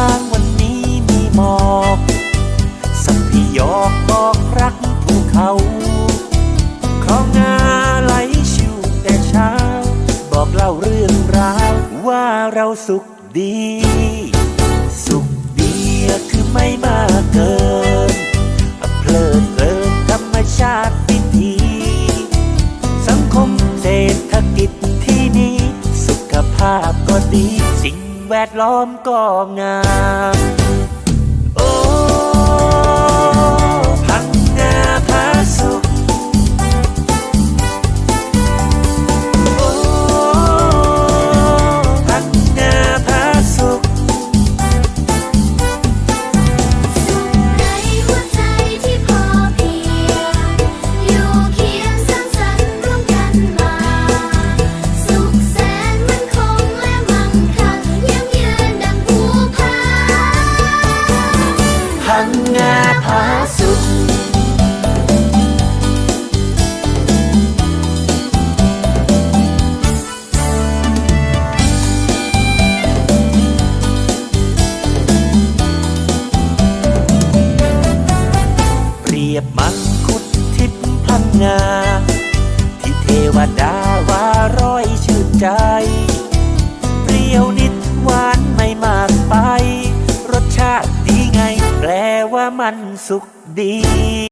างวันนี้มีหมอกสัตว์ที่ยอกบอกรักภูเขาคลองนาไหลชิวแต่เช้า บอกเล่าเรื่องราวว่าเราสุขดี สุขดีคือไม่มากเกินเพลิดเพลินธรรมชาติวิถีสังคมเศรษฐกิจที่นี้ สุขภาพก็ดีสิ่ง แวดล้อมก็งาม พังงาพาสุขเปรียบมังคุดทิพย์พังงา ที่เทวดา ว่ามันสุขดี